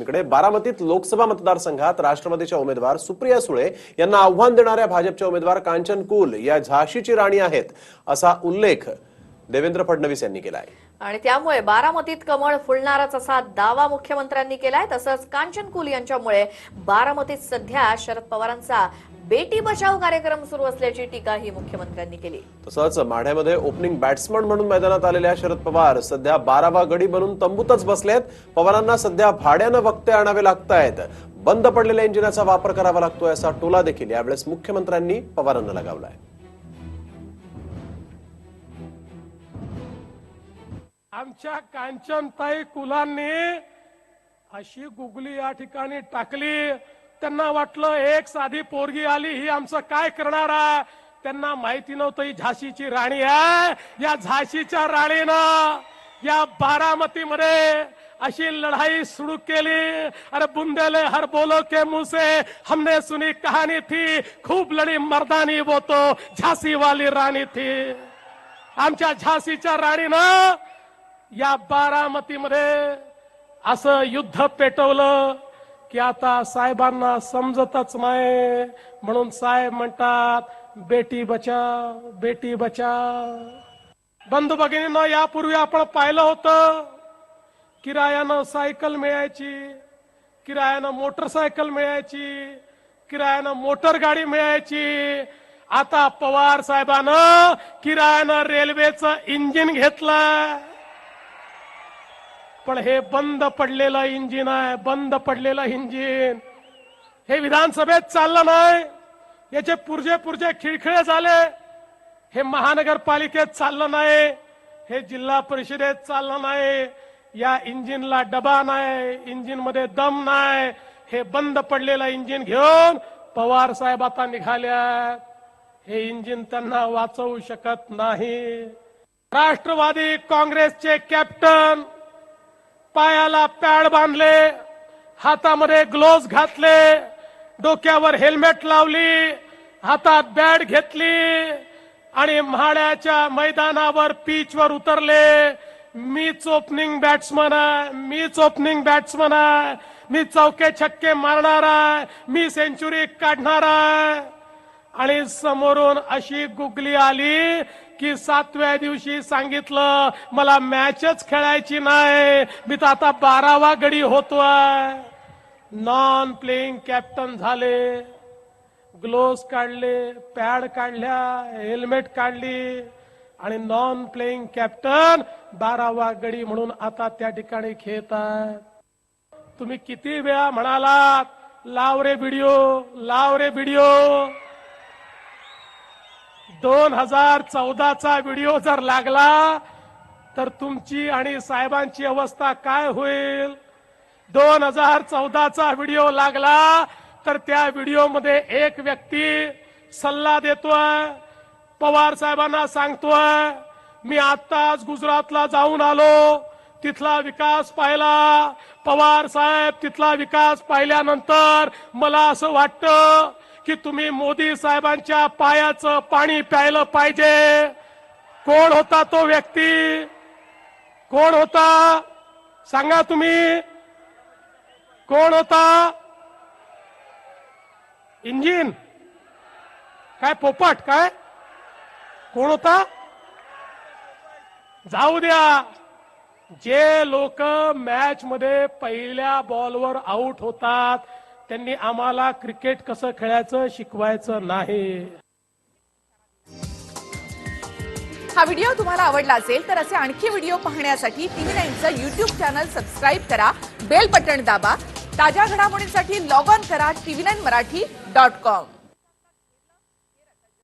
इकडे बारामतीत लोकसभा मतदारसंघात राष्ट्रवादीच्या उमेदवार सुप्रिया सुळे यांना आव्हान देणाऱ्या भाजपच्या उमेदवार कांचन कुल या झाशीची राणी आहेत असा उल्लेख देवेंद्र फडणवीस यांनी केला आहे आणि त्यामुळे बारामतीत कमळ फुलणारच असा दावा मुख्यमंत्र्यांनी केलाय तसंच कांचन कुल यांच्यामुळे बारामतीत सध्या शरद पवारांचा बेटी बचाव कार्यक्रम सुरू असल्याची टीकाही मुख्यमंत्र्यांनी केली. तसंच माढ्यामध्ये ओपनिंग बॅट्समन म्हणून मैदानात आलेल्या शरद पवार सध्या बारावा गडी बनून तंबूतच बसलेत. पवारांना सध्या भाड्यानं वक्ते आणावे लागतायत. बंद पडलेल्या इंजिनाचा वापर करावा लागतोय असा टोला देखील यावेळेस मुख्यमंत्र्यांनी पवारांना लगावलाय. आमच्या कांचनताई कुलांनी अशी गुगली या ठिकाणी टाकली त्यांना वाटलं एक साधी पोरगी आली ही आमचं काय करणार आहे? त्यांना माहिती नव्हतं ही झाशीची राणी आहे. या झाशीच्या राणीनं या बारामतीमध्ये अशी लढाई सुरू केली. अरे बुंदेले हर बोलो के मुंह से हमने सुनी कहानी थी खूप लढी मर्दानी वो तो वाली राणी थी. आमच्या झाशीच्या राणीनं या बारामतीमध्ये असं युद्ध पेटवलं. की आता साहेबांना समजतच नाही. म्हणून साहेब म्हणतात बेटी बचाव बेटी बचाव. बंधू भगिनीनं यापूर्वी आपण पाहिलं होतं किरायानं सायकल मिळायची किरायानं मोटरसायकल मिळायची किरायानं मोटर गाडी मिळायची. आता पवार साहेबानं किरायानं रेल्वेचं इंजिन घेतलं पण हे बंद पडलेलं इंजिन आहे बंद पडलेलं इंजिन. हे विधानसभेत चाललं नाही. याचे पुरजे पुरजे खिळखिळे झाले. हे महानगरपालिकेत चाललं नाही. हे जिल्हा परिषदेत चाललं नाही. या इंजिनला डबा नाही इंजिनमध्ये दम नाही. हे बंद पडलेलं इंजिन घेऊन पवार साहेब आता निघाल्या. हे इंजिन त्यांना वाचवू शकत नाही. राष्ट्रवादी काँग्रेसचे कॅप्टन पायाला पॅड बांधले हातामध्ये ग्लोव्ज घातले डोक्यावर हेल्मेट लावली हातात बॅट घेतली आणि म्हाड्याच्या मैदानावर पीचवर उतरले. मीच ओपनिंग बॅट्समन आहे मीच ओपनिंग बॅट्समन आहे मी चौके छक्के मारणार आहे मी सेंचुरी काढणार आहे. आणि समोरून अशी गुगली आली की सातव्या दिवशी सांगितलं मला मॅचच खेळायची नाही. मी तर आता बारावा गडी होतोय. नॉन प्लेइंग कॅप्टन झाले. ग्लोव्स काढले पॅड काढल्या हेल्मेट काढली. आणि नॉन प्लेइंग कॅप्टन बारावा गडी म्हणून आता त्या ठिकाणी खेळत आहेत तुम्ही किती वेळा म्हणालात लाव रे व्हिडिओ लाव रे व्हिडिओ दोन हजार चौदाचा व्हिडिओ जर लागला तर तुमची आणि साहेबांची अवस्था काय होईल? दोन हजार चौदाचा व्हिडिओ लागला तर त्या व्हिडिओमध्ये एक व्यक्ती सल्ला देतोय. पवार साहेबांना सांगतोय मी आत्ताच गुजरातला जाऊन आलो. तिथला विकास पाहिला. पवार साहेब तिथला विकास पाहिल्यानंतर मला असं वाटतं की तुम्ही मोदी साहेबांच्या पायाचं पाणी प्यायलं पाहिजे. कोण होता तो व्यक्ती? कोण होता? सांगा तुम्ही. कोण होता? इंजिन. काय पोपट काय? कोण होता? जाऊ द्या. जे लोक मॅच मध्ये पहिल्या बॉलवर आउट होतात त्यांनी आम्हाला क्रिकेट कसं खेळायचं शिकवायचं नाही. हा व्हिडिओ तुम्हाला आवडला असेल तर असे आणखी व्हिडिओ पाहण्यासाठी टीव्ही नाईनचं युट्यूब चॅनल सबस्क्राईब करा बेल बटण दाबा ताज्या घडामोडींसाठी लॉग ऑन करा TV nine Marathi dot com.